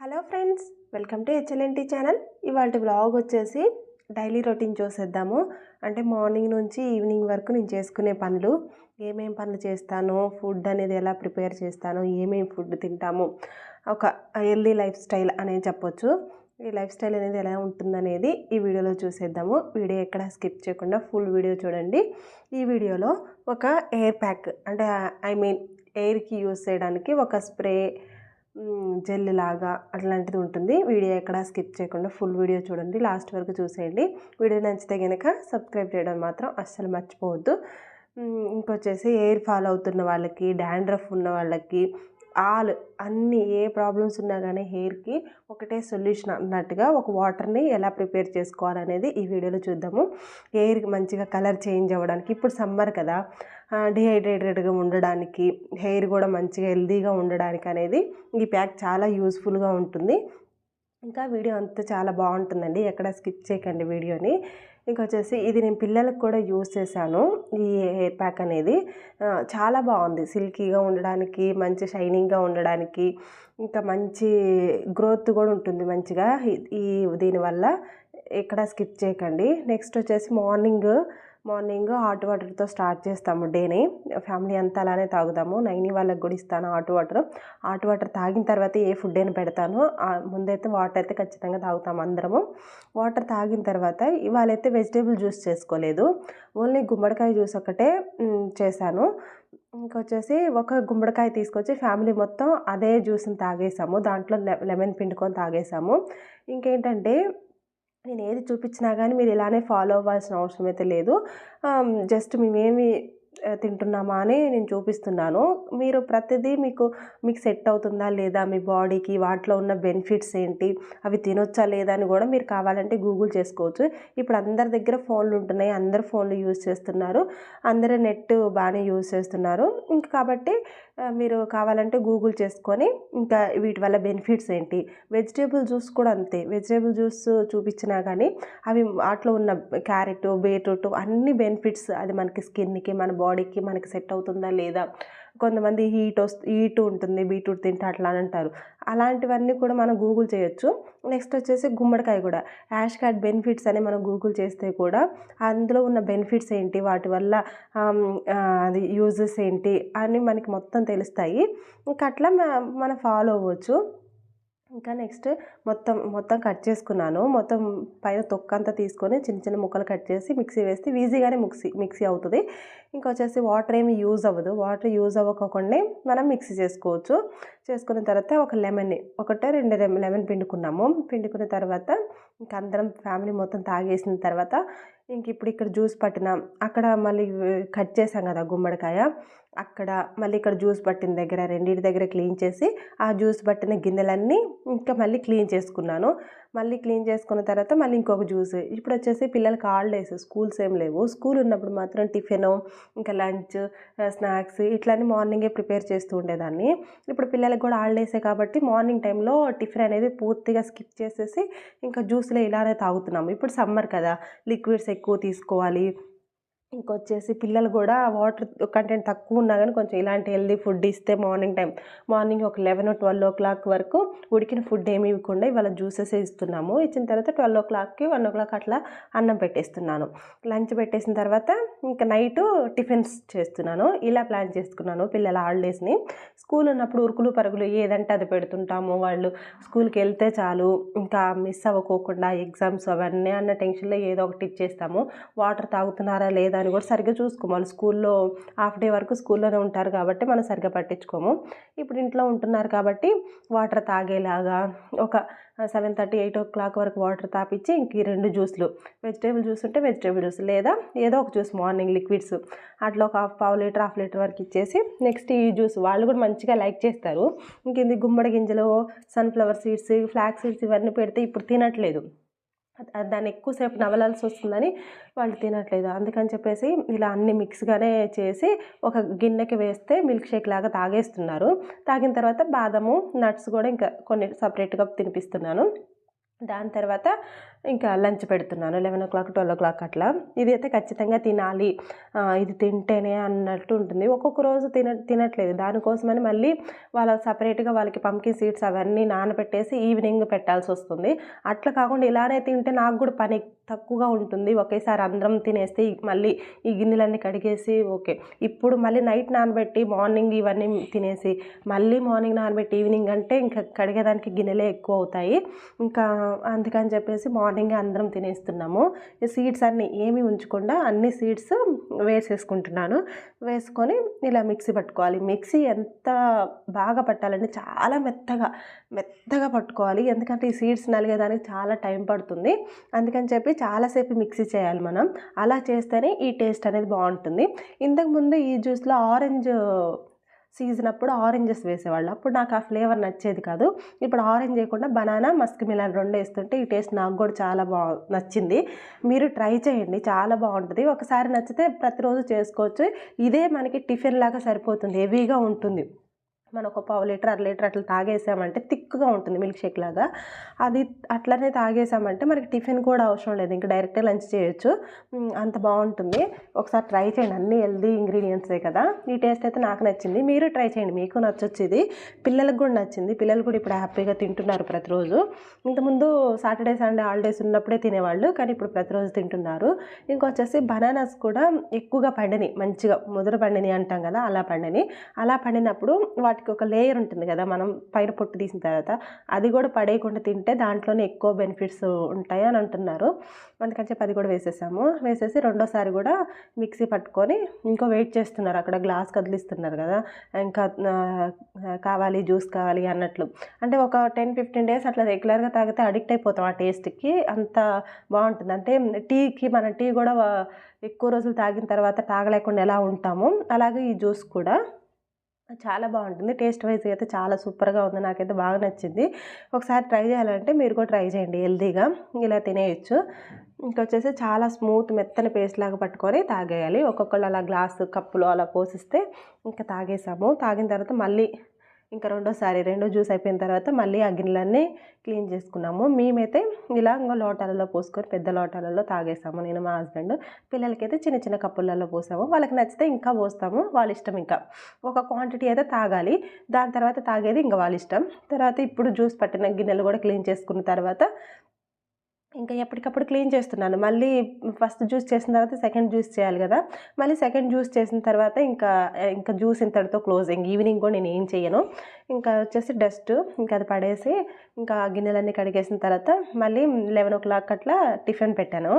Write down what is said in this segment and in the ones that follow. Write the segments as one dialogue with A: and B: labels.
A: Hello friends welcome to HLNT channel. ఇవాళ blog వచ్చేసి daily routine చూసేద్దాము. అంటే మార్నింగ్ నుంచి ఈవినింగ్ వరకు నేను చేసుకునే పనులు ఏమేం పనులు చేస్తాను ఫుడ్ అనేది ఎలా ప్రిపేర్ చేస్తాను ఏమేమి ఫుడ్ తింటాము ఒక హెల్దీ లైఫ్ స్టైల్ అనేది చెప్పొచ్చు. ఈ లైఫ్ స్టైల్ అనేది ఎలా ఉంటుందనేది ఈ వీడియోలో చూసేద్దాము. వీడియో ఎక్కడ స్కిప్ చేయకుండా ఫుల్ వీడియో చూడండి. ఈ వీడియోలో ఒక ఎయిర్ ప్యాక్ అంటే ఐ మీన్ ఎయిర్కి యూస్ చేయడానికి ఒక స్ప్రే జెల్ లాగా అట్లాంటిది ఉంటుంది. వీడియో ఎక్కడ స్కిప్ చేయకుండా ఫుల్ వీడియో చూడండి. లాస్ట్ వరకు చూసేయండి. వీడియో నచ్చితే కనుక సబ్స్క్రైబ్ చేయడం మాత్రం అస్సలు మర్చిపోవద్దు. ఇంకొచ్చేసి ఎయిర్ ఫాల్ అవుతున్న వాళ్ళకి డాండ్రఫ్ ఉన్న వాళ్ళకి ఆల్ అన్ని ఏ ప్రాబ్లమ్స్ ఉన్నా కానీ హెయిర్కి ఒకటే సొల్యూషన్ అన్నట్టుగా ఒక వాటర్ని ఎలా ప్రిపేర్ చేసుకోవాలనేది ఈ వీడియోలో చూద్దాము. హెయిర్కి మంచిగా కలర్ చేంజ్ అవ్వడానికి ఇప్పుడు సమ్మర్ కదా డిహైడ్రేటెడ్గా ఉండడానికి హెయిర్ కూడా మంచిగా హెల్దీగా ఉండడానికి అనేది ఈ ప్యాక్ చాలా యూస్ఫుల్గా ఉంటుంది. ఇంకా వీడియో అంతా చాలా బాగుంటుందండి. ఎక్కడ స్కిప్ చేయకండి వీడియోని. ఇంకొచ్చేసి ఇది నేను పిల్లలకు కూడా యూస్ చేశాను. ఈ హెయిర్ ప్యాక్ అనేది. చాలా బాగుంది. సిల్కీగా ఉండడానికి మంచి షైనింగ్గా ఉండడానికి. ఇంకా మంచి గ్రోత్ కూడా ఉంటుంది మంచిగా. ఈ- ఈ దీనివల్ల ఎక్కడ స్కిప్ చేయకండి. నెక్స్ట్ వచ్చేసి మార్నింగ్ మార్నింగ్ హాట్ వాటర్తో స్టార్ట్ చేస్తాము డేని. ఫ్యామిలీ అంతా అలానే తాగుతాము. నైని వాళ్ళకి కూడా ఇస్తాను హాట్ వాటర్. హాట్ వాటర్ తాగిన తర్వాత ఏ ఫుడ్ అయినా పెడతాను. ముందైతే వాటర్ అయితే ఖచ్చితంగా తాగుతాము అందరము. వాటర్ తాగిన తర్వాత ఇవాళైతే వెజిటేబుల్ జ్యూస్ చేసుకోలేదు. ఓన్లీ గుమ్మడికాయ జ్యూస్ ఒకటే చేశాను. ఇంకొచ్చేసి ఒక గుమ్మడికాయ తీసుకొచ్చి ఫ్యామిలీ మొత్తం అదే జ్యూస్ని తాగేసాము. దాంట్లో లెమన్ పిండుకొని తాగేసాము. ఇంకేంటంటే నేను ఏది చూపించినా కానీ మీరు ఇలానే ఫాలో అవ్వాల్సిన అవసరం అయితే లేదు జస్ట్ మేమేమి తింటున్నామా అని నేను చూపిస్తున్నాను. మీరు ప్రతిదీ మీకు మీకు సెట్ అవుతుందా లేదా మీ బాడీకి వాటిలో ఉన్న బెనిఫిట్స్ ఏంటి అవి తినొచ్చా లేదా అని కూడా మీరు కావాలంటే గూగుల్ చేసుకోవచ్చు. ఇప్పుడు అందరి దగ్గర ఫోన్లు ఉంటున్నాయి అందరు ఫోన్లు యూజ్ చేస్తున్నారు అందరూ నెట్ బాగానే యూజ్ చేస్తున్నారు. ఇంకా కాబట్టి మీరు కావాలంటే గూగుల్ చేసుకొని ఇంకా వీటి వల్ల బెనిఫిట్స్ ఏంటి వెజిటేబుల్ జ్యూస్ కూడా అంతే. వెజిటేబుల్ జ్యూస్ చూపించినా కానీ అవి వాటిలో ఉన్న క్యారెట్ బీట్రూట్ అన్ని బెనిఫిట్స్ అది మనకి స్కిన్కి మన బాడీకి మనకి సెట్ అవుతుందా లేదా? కొంతమంది హీట్ వస్తు హీట్ ఉంటుంది బీట్రూట్ తింటే అట్లా అని అంటారు. అలాంటివన్నీ కూడా మనం గూగుల్ చేయొచ్చు. నెక్స్ట్ వచ్చేసి గుమ్మడికాయ కూడా. యాష్ కార్డ్ బెనిఫిట్స్ అని మనం గూగుల్ చేస్తే కూడా అందులో ఉన్న బెనిఫిట్స్ ఏంటి? వాటి వల్ల అది యూజెస్ ఏంటి? అని మనకి మొత్తం తెలుస్తాయి. ఇంకా అట్లా మనం ఫాలో అవ్వచ్చు. ఇంకా నెక్స్ట్ మొత్తం మొత్తం కట్ చేసుకున్నాను. మొత్తం పైన తొక్క అంతా తీసుకొని చిన్న చిన్న ముక్కలు కట్ చేసి మిక్సీ వేస్తే ఈజీగానే మిక్సీ మిక్సీ అవుతుంది. ఇంకా వచ్చేసి వాటర్ ఏమి యూజ్ అవ్వదు. వాటర్ యూజ్ అవ్వకుండా మనం మిక్సీ చేసుకోవచ్చు. చేసుకున్న తర్వాత ఒక లెమన్ని ఒకటే రెండు లెమన్ పిండుకున్నాము. పిండుకున్న తర్వాత ఇంక అందరం ఫ్యామిలీ మొత్తం తాగేసిన తర్వాత ఇంక ఇప్పుడు ఇక్కడ జ్యూస్ పట్టినాం. అక్కడ మళ్ళీ కట్ చేసాం కదా గుమ్మడికాయ. అక్కడ మళ్ళీ ఇక్కడ జ్యూస్ పట్టిన దగ్గర రెండింటి దగ్గర క్లీన్ చేసి ఆ జ్యూస్ పట్టిన గిన్నెలన్నీ ఇంకా మళ్ళీ క్లీన్ చేసుకున్నాను. మళ్ళీ క్లీన్ చేసుకున్న తర్వాత మళ్ళీ ఇంకొక జ్యూస్. ఇప్పుడు వచ్చేసి పిల్లలకి హాలిడేస్ స్కూల్స్ ఏం లేవు. స్కూల్ ఉన్నప్పుడు మాత్రం టిఫిన్ ఇంకా లంచ్ స్నాక్స్ ఇట్లన్నీ మార్నింగే ప్రిపేర్ చేస్తూ ఉండేదాన్ని. ఇప్పుడు పిల్లలకి కూడా హాలిడేసే కాబట్టి మార్నింగ్ టైంలో టిఫిన్ అనేది పూర్తిగా స్కిప్ చేసేసి ఇంకా జ్యూస్లో ఇలానే తాగుతున్నాము. ఇప్పుడు సమ్మర్ కదా లిక్విడ్స్ ఎక్కువ తీసుకోవాలి. ఇంకొచ్చేసి పిల్లలు కూడా వాటర్ కంటెంట్ తక్కువ ఉన్నా కానీ కొంచెం ఇలాంటి హెల్దీ ఫుడ్ ఇస్తే మార్నింగ్ టైం మార్నింగ్ ఒక లెవెన్ ట్వెల్వ్ ఓ క్లాక్ వరకు ఉడికిన ఫుడ్ ఏమి ఇవ్వకుండా ఇవాళ జ్యూసెస్ ఇస్తున్నాము. ఇచ్చిన తర్వాత ట్వెల్వ్ ఓ క్లాక్కి వన్ ఓ క్లాక్ అట్లా అన్నం పెట్టేస్తున్నాను. లంచ్ పెట్టేసిన తర్వాత ఇంకా నైట్ టిఫిన్స్ చేస్తున్నాను. ఇలా ప్లాన్ చేసుకున్నాను పిల్లల హాలిడేస్ని. స్కూల్ ఉన్నప్పుడు ఉరుకులు పరుగులు ఏదంటే అది పెడుతుంటాము వాళ్ళు. స్కూల్కి వెళ్తే చాలు ఇంకా మిస్ అవ్వకోకుండా ఎగ్జామ్స్ అవన్నీ అన్న టెన్షన్లో ఏదో ఒకటి ఇచ్చేస్తాము. వాటర్ తాగుతున్నారా లేదా అని కూడా సరిగ్గా చూసుకోమని స్కూల్లో హాఫ్ డే వరకు స్కూల్లోనే ఉంటారు కాబట్టి మనం సరిగ్గా పట్టించుకోము. ఇప్పుడు ఇంట్లో ఉంటున్నారు కాబట్టి వాటర్ తాగేలాగా ఒక seven thirty eight o'clock వరకు వాటర్ తాపించి ఇంక ఈ రెండు జ్యూస్లు. వెజిటేబుల్ జ్యూస్ ఉంటే వెజిటేబుల్ జ్యూస్ లేదా ఏదో ఒక జ్యూస్ మార్నింగ్ లిక్విడ్స్. అట్లా ఒక హాఫ్ పావు లీటర్ హాఫ్ లీటర్ వరకు ఇచ్చేసి నెక్స్ట్ ఈ జ్యూస్ వాళ్ళు కూడా మంచిగా లైక్ చేస్తారు. ఇంక ఇది గుమ్మడి గింజలు సన్ఫ్లవర్ సీడ్స్ ఫ్లాక్ సీడ్స్ ఇవన్నీ పెడితే ఇప్పుడు తినట్లేదు. దాన్ని ఎక్కువసేపు నవలాల్సి వస్తుందని వాళ్ళు తినట్లేదు. అందుకని చెప్పేసి ఇలా అన్ని మిక్స్గానే చేసి ఒక గిన్నెకి వేస్తే మిల్క్ షేక్ లాగా తాగేస్తున్నారు. తాగిన తర్వాత బాదము నట్స్ కూడా ఇంకా కొన్ని సపరేట్గా తినిపిస్తున్నాను. దాని తర్వాత ఇంకా లంచ్ పెడుతున్నాను eleven o'clock twelve o'clock అట్లా. ఇది అయితే ఖచ్చితంగా తినాలి. ఇది తింటేనే అన్నట్టు ఉంటుంది. ఒక్కొక్క రోజు తిన తినట్లేదు. దానికోసమని మళ్ళీ వాళ్ళ సపరేట్గా వాళ్ళకి పంకిన్ సీడ్స్ అవన్నీ నానబెట్టేసి ఈవినింగ్ పెట్టాల్సి వస్తుంది. అట్లా కాకుండా ఇలానే తింటే నాకు కూడా పని తక్కువగా ఉంటుంది. ఒకేసారి అందరం తినేస్తే మళ్ళీ ఈ గిన్నెలన్నీ కడిగేసి ఓకే. ఇప్పుడు మళ్ళీ నైట్ నానబెట్టి మార్నింగ్ ఇవన్నీ తినేసి మళ్ళీ మార్నింగ్ నానబెట్టి ఈవినింగ్ అంటే ఇంకా కడిగేదానికి గిన్నెలే ఎక్కువ అవుతాయి. ఇంకా అందుకని చెప్పేసి మార్నింగ్ అందరం తినేస్తున్నాము. ఈ సీడ్స్ అన్నీ ఏమి ఉంచకుండా అన్ని సీడ్స్ వేసేసుకుంటున్నాను. వేసుకొని ఇలా మిక్సీ పట్టుకోవాలి. మిక్సీ ఎంత బాగా పట్టాలంటే చాలా మెత్తగా మెత్తగా పట్టుకోవాలి. ఎందుకంటే ఈ సీడ్స్ నలిగేదానికి చాలా టైం పడుతుంది. అందుకని చెప్పి చాలాసేపు మిక్సీ చేయాలి మనం. అలా చేస్తేనే ఈ టేస్ట్ అనేది బాగుంటుంది. ఇంతకుముందు ఈ జ్యూస్లో ఆరెంజ్ సీజన్ అప్పుడు ఆరెంజెస్ వేసేవాళ్ళు. అప్పుడు నాకు ఆ ఫ్లేవర్ నచ్చేది కాదు. ఇప్పుడు ఆరెంజ్ వేయకుండా బనానా మస్క్ మిలాన్ రెండు వేస్తుంటే ఈ టేస్ట్ నాకు కూడా చాలా బా నచ్చింది. మీరు ట్రై చేయండి. చాలా బాగుంటుంది. ఒకసారి నచ్చితే ప్రతిరోజు చేసుకోవచ్చు. ఇదే మనకి టిఫిన్ లాగా సరిపోతుంది. హెవీగా ఉంటుంది. మనం ఒక పావు లీటర్ అర లీటర్ అట్లా తాగేసామంటే థిక్గా ఉంటుంది మిల్క్ షేక్ లాగా. అది అట్లనే తాగేసామంటే మనకి టిఫిన్ కూడా అవసరం లేదు. ఇంకా డైరెక్ట్గా లంచ్ చేయొచ్చు. అంత బాగుంటుంది. ఒకసారి ట్రై చేయండి. అన్ని హెల్దీ ఇంగ్రీడియంట్సే కదా. ఈ టేస్ట్ అయితే నాకు నచ్చింది. మీరు ట్రై చేయండి. మీకు నచ్చొచ్చు ఇది. పిల్లలకు కూడా నచ్చింది. పిల్లలు కూడా ఇప్పుడు హ్యాపీగా తింటున్నారు ప్రతిరోజు. ఇంతకుముందు సాటర్డే సండే హాలిడేస్ ఉన్నప్పుడే తినేవాళ్ళు. కానీ ఇప్పుడు ప్రతిరోజు తింటున్నారు. ఇంకొచ్చేసి బనానాస్ కూడా ఎక్కువగా పండినాయి మంచిగా ముదర పండిని అంటాం కదా అలా పండిని. అలా పండినప్పుడు వాటి వాటికి ఒక లేయర్ ఉంటుంది కదా మనం పైన పొట్టు తీసిన తర్వాత అది కూడా పడేయకుండా తింటే దాంట్లోనే ఎక్కువ బెనిఫిట్స్ ఉంటాయి అని అంటున్నారు. అందుకని చెప్పి అది కూడా వేసేసాము. వేసేసి రెండోసారి కూడా మిక్సీ పట్టుకొని ఇంకో వెయిట్ చేస్తున్నారు. అక్కడ గ్లాస్ కదిలిస్తున్నారు కదా ఇంకా కావాలి జ్యూస్ కావాలి అన్నట్లు. అంటే ఒక టెన్ ఫిఫ్టీన్ డేస్ అట్లా రెగ్యులర్గా తాగితే అడిక్ట్ అయిపోతాం ఆ టేస్ట్కి అంత బాగుంటుంది. అంటే టీకి మన టీ కూడా ఎక్కువ రోజులు తాగిన తర్వాత తాగలేకుండా ఎలా ఉంటామో? అలాగే ఈ జ్యూస్ కూడా. చాలా బాగుంటుంది. టేస్ట్ వైజ్ అయితే చాలా సూపర్గా ఉంది. నాకైతే బాగా నచ్చింది. ఒకసారి ట్రై చేయాలంటే మీరు కూడా ట్రై చేయండి. హెల్తీగా ఇలా తినేయచ్చు. ఇంకొచ్చేసి చాలా స్మూత్ మెత్తని పేస్ట్ లాగా పట్టుకొని తాగేయాలి. ఒక్కొక్కళ్ళు అలా గ్లాసు కప్పులో అలా పోసిస్తే ఇంకా తాగేసాము. తాగిన తర్వాత మళ్ళీ ఇంకా రెండోసారి రెండో జ్యూస్ అయిపోయిన తర్వాత మళ్ళీ ఆ గిన్నెలన్నీ క్లీన్ చేసుకున్నాము. మేమైతే ఇలా ఇంకా లోటాలలో పోసుకొని పెద్ద లోటాలలో తాగేసాము. నేను మా హస్బెండ్ పిల్లలకైతే చిన్న చిన్న కప్పులలో పోసాము. వాళ్ళకి నచ్చితే ఇంకా పోస్తాము వాళ్ళ ఇష్టం ఇంకా. ఒక క్వాంటిటీ అయితే తాగాలి. దాని తర్వాత తాగేది ఇంకా వాళ్ళ ఇష్టం. తర్వాత ఇప్పుడు జ్యూస్ పట్టిన గిన్నెలు కూడా క్లీన్ చేసుకున్న తర్వాత ఇంకా ఎప్పటికప్పుడు క్లీన్ చేస్తున్నాను. మళ్ళీ ఫస్ట్ జ్యూస్ చేసిన తర్వాత సెకండ్ జ్యూస్ చేయాలి కదా. మళ్ళీ సెకండ్ జ్యూస్ చేసిన తర్వాత ఇంకా ఇంకా జ్యూస్ ఇంతటితో క్లోజింగ్. ఈవినింగ్ కూడా నేను ఏం చేయను. ఇంకా వచ్చేసి డస్ట్ ఇంకా అది పడేసి ఇంకా గిన్నెలన్నీ కడిగేసిన తర్వాత మళ్ళీ లెవెన్ ఓ క్లాక్ అట్లా టిఫిన్ పెట్టాను.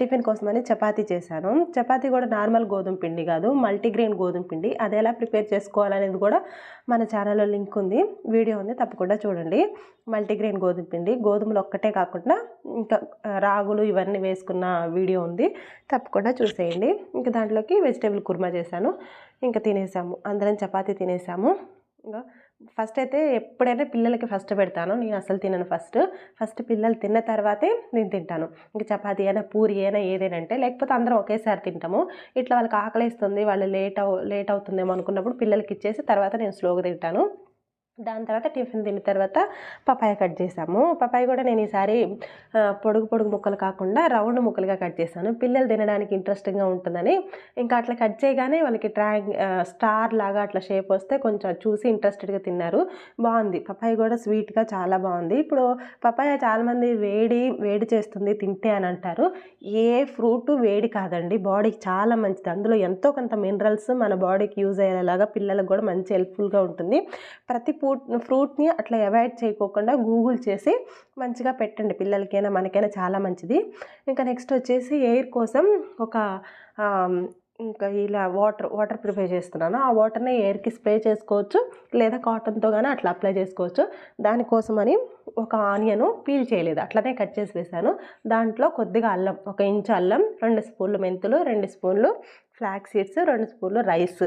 A: టిఫిన్ కోసమని చపాతీ చేశాను. చపాతీ కూడా నార్మల్ గోధుమ పిండి కాదు మల్టీగ్రెయిన్ గోధుమ పిండి. అది ఎలా ప్రిపేర్ చేసుకోవాలనేది కూడా మన ఛానల్లో లింక్ ఉంది. వీడియో ఉంది తప్పకుండా చూడండి. మల్టీగ్రెయిన్ గోధుమ పిండి గోధుమలు ఒక్కటే కాకుండా ఇంకా రాగులు ఇవన్నీ వేసుకున్న వీడియో ఉంది. తప్పకుండా చూసేయండి. ఇంకా దాంట్లోకి వెజిటేబుల్ కుర్మా చేశాను. ఇంకా తినేసాము. అందరం చపాతీ తినేసాము. ఇంకా ఫస్ట్ అయితే ఎప్పుడైనా పిల్లలకి ఫస్ట్ పెడతాను. నేను అసలు తినను ఫస్ట్. ఫస్ట్ పిల్లలు తిన్న తర్వాతే నేను తింటాను. ఇంకా చపాతి అయినా పూరి అయినా ఏదైనా అంటే లేకపోతే అందరం ఒకేసారి తింటాము. ఇట్లా వాళ్ళకి ఆకలిస్తుంది వాళ్ళు లేట్ అవు లేట్ అవుతుందేమో అనుకున్నప్పుడు పిల్లలకి ఇచ్చేసి తర్వాత నేను స్లోగా తింటాను. దాని తర్వాత టిఫిన్ తిన్న తర్వాత పపాయ కట్ చేసాము. పపాయ కూడా నేను ఈసారి పొడుగు పొడుగు ముక్కలు కాకుండా రౌండ్ ముక్కలుగా కట్ చేశాను. పిల్లలు తినడానికి ఇంట్రెస్టింగ్గా ఉంటుందని. ఇంకా అట్లా కట్ చేయగానే వాళ్ళకి ట్రాంగ్ స్టార్ లాగా అట్లా షేప్ వస్తే కొంచెం చూసి ఇంట్రెస్టెడ్గా తిన్నారు. బాగుంది. పపాయ కూడా స్వీట్గా చాలా బాగుంది. ఇప్పుడు పపాయ చాలామంది వేడి వేడి చేస్తుంది తింటే అని అంటారు. ఏ ఫ్రూట్ వేడి కాదండి. బాడీకి చాలా మంచిది. అందులో ఎంతో కొంత మినరల్స్ మన బాడీకి యూజ్ అయ్యేలాగా పిల్లలకు కూడా మంచి హెల్ప్ఫుల్గా ఉంటుంది. ప్రతి ఫ్రూట్ ఫ్రూట్ని అట్లా అవాయిడ్ చేయకోకుండా గూగుల్ చేసి మంచిగా పెట్టండి పిల్లలకైనా మనకైనా చాలా మంచిది. ఇంకా నెక్స్ట్ వచ్చేసి ఎయిర్ కోసం ఒక ఇంకా ఇలా వాటర్ వాటర్ ప్రిపేర్ చేస్తున్నాను. ఆ వాటర్ని ఎయిర్కి స్ప్రే చేసుకోవచ్చు లేదా కాటన్తో కానీ అట్లా అప్లై చేసుకోవచ్చు. దానికోసమని ఒక ఆనియను పీల్ చేయలేదు. అట్లనే కట్ చేసి వేసాను దాంట్లో కొద్దిగా అల్లం ఒక ఇంచు అల్లం రెండు స్పూన్లు మెంతులు రెండు స్పూన్లు ఫ్లాక్ సీడ్స్ రెండు స్పూన్లు రైస్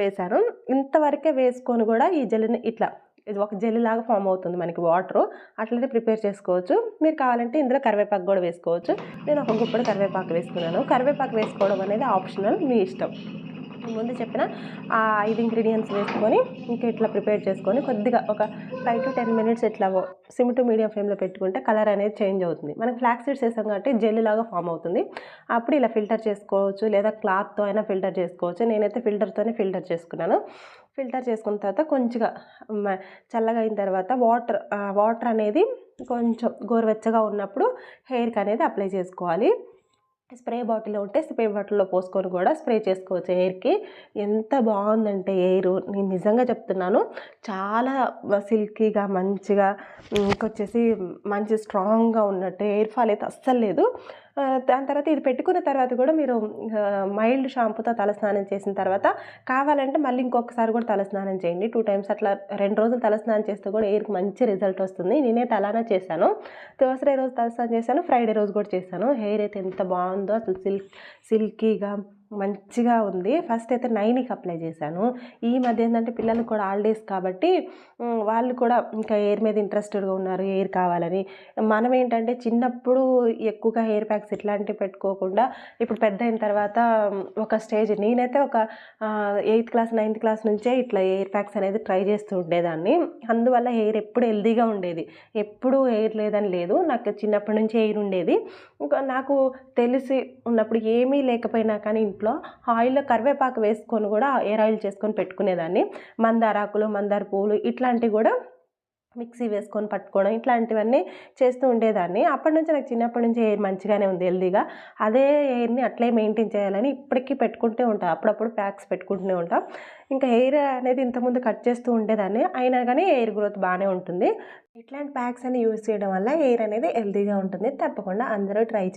A: వేశాను. ఇంతవరకే వేసుకొని కూడా ఈ జల్లిని ఇట్లా ఇది ఒక జెల్ లాగా ఫామ్ అవుతుంది మనకి వాటరు. అట్లనే ప్రిపేర్ చేసుకోవచ్చు. మీరు కావాలంటే ఇందులో కరివేపాకు కూడా వేసుకోవచ్చు. నేను ఒక గుప్పడి కరివేపాకు వేసుకున్నాను. కరివేపాకు వేసుకోవడం అనేది ఆప్షనల్ మీ ఇష్టం. ముందు చెప్పిన ఆ ఐదు ఇంగ్రీడియంట్స్ వేసుకొని ఇంకా ఇట్లా ప్రిపేర్ చేసుకొని కొద్దిగా ఒక ఫైవ్ టు టెన్ మినిట్స్ ఇట్లా సిమ్ టు మీడియం ఫ్లేమ్లో పెట్టుకుంటే కలర్ అనేది చేంజ్ అవుతుంది. మనం ఫ్లాక్ సీడ్స్ వేసాం కాబట్టి జెల్ లాగా ఫామ్ అవుతుంది. అప్పుడు ఇలా ఫిల్టర్ చేసుకోవచ్చు లేదా క్లాత్తో అయినా ఫిల్టర్ చేసుకోవచ్చు. నేనైతే ఫిల్టర్తోనే ఫిల్టర్ చేసుకున్నాను. ఫిల్టర్ చేసుకున్న తర్వాత కొంచెంగా చల్లగా అయిన తర్వాత వాటర్ వాటర్ అనేది కొంచెం గోరువెచ్చగా ఉన్నప్పుడు హెయిర్కి అనేది అప్లై చేసుకోవాలి. స్ప్రే బాటిల్ ఉంటే స్ప్రే బాటిల్లో పోసుకొని కూడా స్ప్రే చేసుకోవచ్చు హెయిర్కి. ఎంత బాగుందంటే ఎయిర్ నేను నిజంగా చెప్తున్నాను. చాలా సిల్కీగా మంచిగా ఇంకొచ్చేసి మంచి స్ట్రాంగ్గా ఉన్నట్టు హెయిర్ ఫాల్ అయితే అస్సలు లేదు. దాని తర్వాత ఇది పెట్టుకున్న తర్వాత కూడా మీరు మైల్డ్ షాంపూతో తలస్నానం చేసిన తర్వాత కావాలంటే మళ్ళీ ఇంకొకసారి కూడా తలస్నానం చేయండి. టూ టైమ్స్ అట్లా రెండు రోజులు తలస్నానం చేస్తే కూడా ఎయిర్కి మంచి రిజల్ట్ వస్తుంది. నేనైతే అలానే చేశాను. థర్స్డే రోజు తలస్నానం చేశాను. ఫ్రైడే రోజు కూడా చేశాను. హెయిర్ అయితే ఎంత బాగుందో అసలు సిల్క్ సిల్కీగా మంచిగా ఉంది. ఫస్ట్ అయితే నైన్కి అప్లై చేశాను. ఈ మధ్య ఏంటంటే పిల్లలు కూడా హాలిడేస్ కాబట్టి వాళ్ళు కూడా ఇంకా హెయిర్ మీద ఇంట్రెస్టెడ్గా ఉన్నారు. హెయిర్ కావాలని. మనం ఏంటంటే చిన్నప్పుడు ఎక్కువగా హెయిర్ ప్యాక్స్ ఇట్లాంటివి పెట్టుకోకుండా ఇప్పుడు పెద్ద అయిన తర్వాత ఒక స్టేజ్ నేనైతే ఒక ఎయిత్ క్లాస్ నైన్త్ క్లాస్ నుంచే ఇట్లా హెయిర్ ప్యాక్స్ అనేది ట్రై చేస్తూ ఉండేదాన్ని. అందువల్ల హెయిర్ ఎప్పుడు హెల్దీగా ఉండేది. ఎప్పుడు హెయిర్ లేదని లేదు. నాకు చిన్నప్పటి నుంచి హెయిర్ ఉండేది. ఇంకా నాకు తెలిసి ఉన్నప్పుడు ఏమీ లేకపోయినా కానీ ఇంట్లో ఆయిల్లో కరివేపాకు వేసుకొని కూడా హెయిర్ ఆయిల్ చేసుకొని పెట్టుకునేదాన్ని. మందారాకులు మందార పూలు ఇట్లాంటివి కూడా మిక్సీ వేసుకొని పట్టుకోవడం ఇట్లాంటివన్నీ చేస్తూ ఉండేదాన్ని. అప్పటి నుంచి నాకు చిన్నప్పటి నుంచి ఎయిర్ మంచిగానే ఉంది హెల్దీగా అదే ఎయిర్ని అట్లే మెయింటైన్ చేయాలని ఇప్పటికీ పెట్టుకుంటూ ఉంటాను అప్పుడప్పుడు ప్యాక్స్ పెట్టుకుంటూనే ఉంటాం. ఇంకా ఎయిర్ అనేది ఇంతకుముందు కట్ చేస్తూ ఉండేదాన్ని. అయినా కానీ ఎయిర్ గ్రోత్ బాగానే ఉంటుంది. ఇట్లాంటి ప్యాక్స్ అని యూజ్ చేయడం వల్ల ఎయిర్ అనేది హెల్దీగా ఉంటుంది. తప్పకుండా అందరూ ట్రై చేయండి.